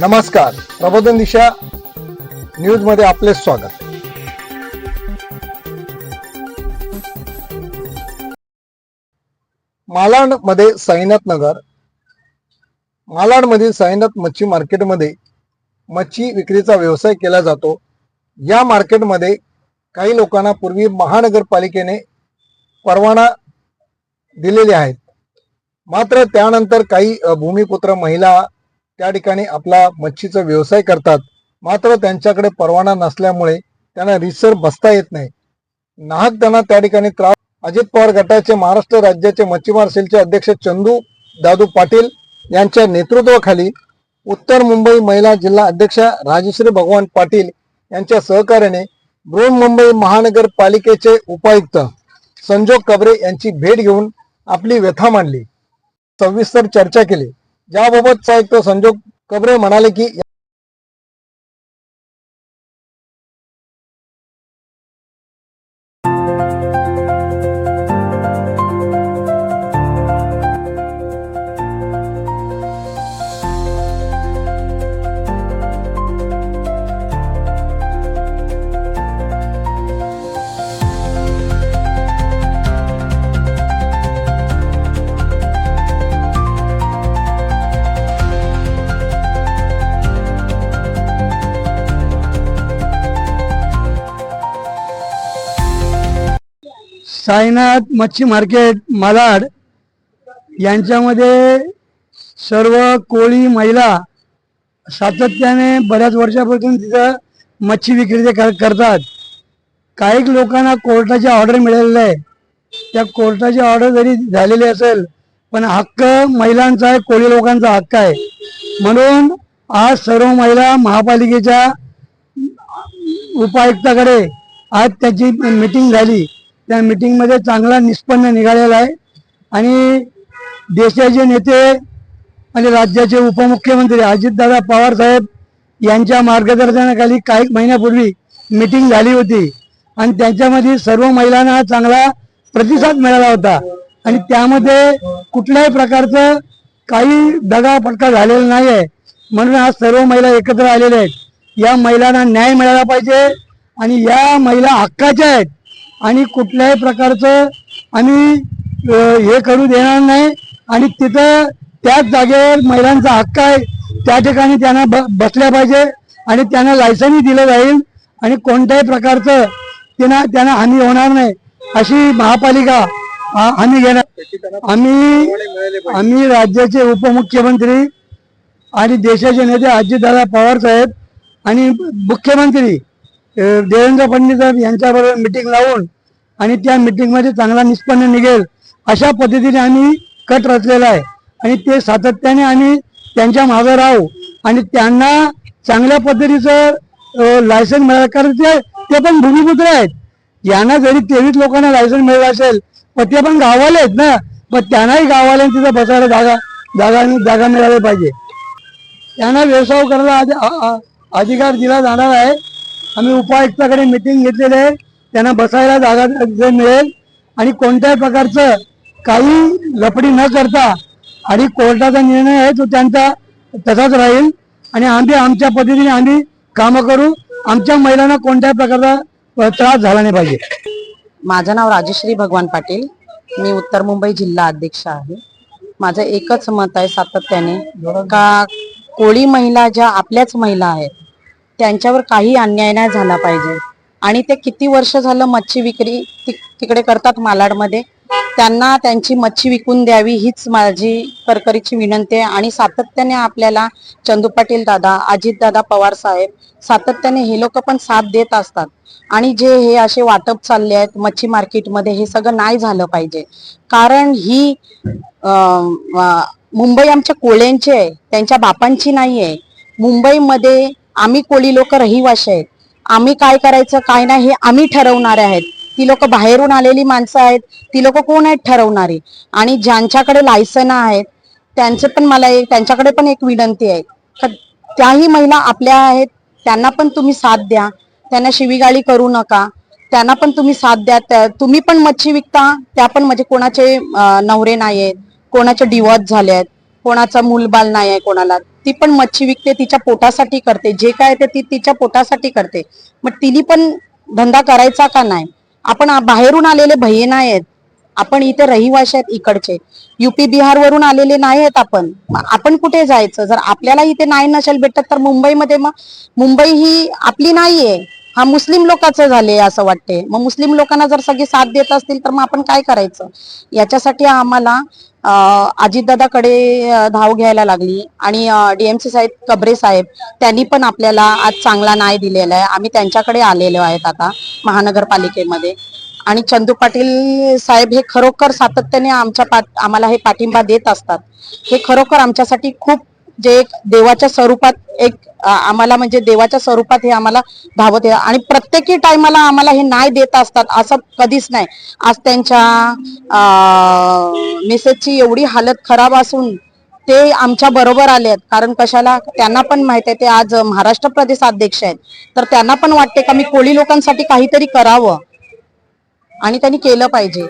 नमस्कार. प्रबोधन दिशा न्यूजमध्ये आपले स्वागत. मालाडमध्ये साईनाथ नगर मालाड मधील साईनाथ मच्छी मार्केटमध्ये मच्छी विक्रीचा व्यवसाय केला जातो. या मार्केटमध्ये काही लोकांना पूर्वी महानगरपालिकेने परवाना दिलेले आहेत. मात्र त्यानंतर काही भूमिपुत्र महिला त्या ठिकाणी आपला मच्छीचा व्यवसाय करतात. मात्र त्यांच्याकडे परवाना नसल्यामुळे त्यांना रिसर बसता येत नाही. नाहक त्यांना त्या ठिकाणी त्रास अजित पवार गटाचे महाराष्ट्र राज्याचे मच्छीमार सेलचे अध्यक्ष चंदू दादू पाटील यांच्या नेतृत्वाखाली उत्तर मुंबई महिला जिल्हा अध्यक्ष राजश्री भगवान पाटील यांच्या सहकार्याने बृहन्मुंबई महानगरपालिकेचे उपायुक्त संजोग कबरे यांची भेट घेऊन आपली व्यथा मांडली. सविस्तर चर्चा केली. ज्याबाबत तो संजोग कबरे म्हणाले की साईनाथ मच्छी मार्केट मालाड यांच्यामध्ये सर्व कोळी महिला सातत्याने बऱ्याच वर्षापासून तिथं मच्छी विक्री कर करतात. काही लोकांना कोर्टाची ऑर्डर मिळालेलं आहे. त्या कोर्टाची ऑर्डर जरी झालेली असेल पण हक्क महिलांचा आहे कोळी लोकांचा हक्क आहे. म्हणून आज सर्व महिला महापालिकेच्या उपायुक्ताकडे आज त्याची मीटिंग झाली. त्या मीटिंगमध्ये चांगला निष्पन्न निघालेला आहे. आणि देशाचे नेते आणि राज्याचे उपमुख्यमंत्री अजितदादा पवार साहेब यांच्या मार्गदर्शनाखाली काही महिन्यापूर्वी मीटिंग झाली होती. आणि त्यांच्यामध्ये सर्व महिलांना चांगला प्रतिसाद मिळाला होता. आणि त्यामध्ये कुठल्याही प्रकारचं काही दगाफटका झालेला नाही आहे म्हणून आज सर्व महिला एकत्र आलेल्या आहेत. या महिलांना न्याय मिळाला पाहिजे. आणि या महिला हक्काच्या आहेत. आणि कुठल्याही प्रकारचं आम्ही हे करू देणार नाही. आणि तिथं त्याच जागेवर महिलांचा हक्क आहे. त्या ठिकाणी त्यांना ब बसल्या पाहिजे आणि त्यांना लायसनही दिलं जाईल. आणि कोणत्याही प्रकारचं त्यांना त्यांना हानी होणार नाही. अशी महापालिका आ- आम्ही घेणार. आम्ही आम्ही राज्याचे उपमुख्यमंत्री आणि देशाचे नेते अजितदादा पवार साहेब आणि मुख्यमंत्री देवेंद्र फडणवीस यांच्याबरोबर मिटिंग लावून आणि त्या मिटिंगमध्ये चांगला निष्पन्न निघेल अशा पद्धतीने आम्ही कट रचलेला आहे. आणि ते सातत्याने आम्ही त्यांच्या मागे राहू आणि त्यांना चांगल्या पद्धतीचं लायसन मिळालं कारण ते ते पण भूमिपुत्र आहेत. यांना जरी तेवीस लोकांना लायसन मिळालं असेल पण ते पण गावाले आहेत ना. पण त्यांनाही गावाला तिथं बसायला जागा जागा जागा मिळाली पाहिजे. त्यांना व्यवसाय करायला अधिकार दिला जाणार आहे. आम्ही उपायुक्ताकडे मिटिंग घेतलेली आहे. त्यांना बसायला जागा तिथे मिळेल. आणि कोणत्याही प्रकारचं काही लफडी न करता आणि कोर्टाचा निर्णय आहे तो त्यांचा तसाच राहील. आणि आम्ही आमच्या पद्धतीने आम्ही कामं करू. आमच्या महिलांना कोणत्याही प्रकारचा त्रास झाला नाही पाहिजे. माझं नाव राजश्री भगवान पाटील. मी उत्तर मुंबई जिल्हा अध्यक्ष आहे. माझं एकच मत आहे सातत्याने का कोळी महिला ज्या आपल्याच महिला आहेत त्यांच्यावर काही अन्याय नाही झाला पाहिजे. आणि ते किती वर्ष झालं मच्छी विक्री तिकडे करतात मालाडमध्ये. त्यांना त्यांची मच्छी विकून द्यावी हीच माझी करकरीची विनंती आहे. आणि सातत्याने आपल्याला चंदू पाटील दादा अजित दादा पवार साहेब सातत्याने हे लोक पण साथ देत असतात. आणि जे हे असे वाटप चालले आहेत मच्छी मार्केटमध्ये हे सगळं नाही झालं पाहिजे. कारण ही मुंबई आमच्या कोळ्यांची आहे त्यांच्या बापांची नाही आहे मुंबईमध्ये आम्ही कोळी लोक रहिवाशी आहेत. आम्ही काय करायचं काय नाही हे आम्ही ठरवणारे आहेत. ती लोक बाहेरून आलेली माणसं आहेत ती लोक कोण आहेत ठरवणारी? आणि ज्यांच्याकडे लायसन आहेत त्यांचे पण मला एक त्यांच्याकडे पण एक विनंती आहे. त्याही महिला आपल्या आहेत त्यांना पण तुम्ही साथ द्या. त्यांना शिवीगाळी करू नका. त्यांना पण तुम्ही साथ द्या. तुम्ही पण मच्छी विकता त्या पण म्हणजे कोणाचे नवरे नाही आहेत कोणाचे डिवॉर्स झाले आहेत कोणाचा मूलबाल नाही आहे कोणाला. ती पण मच्छी विकते तिच्या पोटासाठी करते. जे काय ते ती तिच्या पोटासाठी करते. मग तिने पण धंदा करायचा का नाही? आपण बाहेरून आलेले भये नाही आहेत. आपण इथे रहिवाशी आहेत इकडचे. युपी बिहार वरून आलेले नाही आहेत आपण. आपण कुठे जायचं? जर आपल्याला इथे नाही नसेल भेटत तर मुंबईमध्ये मग मुंबई ही आपली नाहीये. हा मुस्लिम लोकांचं झाले असं वाटते मग मुस्लिम लोकांना जर सगळे साथ देत असतील तर मग आपण काय करायचं? याच्यासाठी आम्हाला अजितदादाकडे धाव घ्यायला लागली. आणि डीएमसी साहेब कबरे साहेब त्यांनी पण आपल्याला आज चांगला न्याय दिलेला आहे. आम्ही त्यांच्याकडे आलेलो आहेत आता महानगरपालिकेमध्ये. आणि चंदू पाटील साहेब हे खरोखर सातत्याने आमच्या पाठ आम्हाला हे पाठिंबा देत असतात. हे खरोखर आमच्यासाठी खूप जे एक देवाच्या स्वरूपात एक आम्हाला म्हणजे देवाच्या स्वरूपात हे आम्हाला धावत आहे आणि प्रत्येकी टायमाला आम्हाला हे नाही देत असतात असं कधीच नाही. आज त्यांच्या मेसेजची एवढी हालत खराब असून ते आमच्या बरोबर आले आहेत. कारण कशाला? त्यांना पण माहीत आहे ते आज महाराष्ट्र प्रदेश अध्यक्ष आहेत. तर त्यांना पण वाटते का मी कोळी लोकांसाठी काहीतरी करावं? आणि त्यांनी केलं पाहिजे.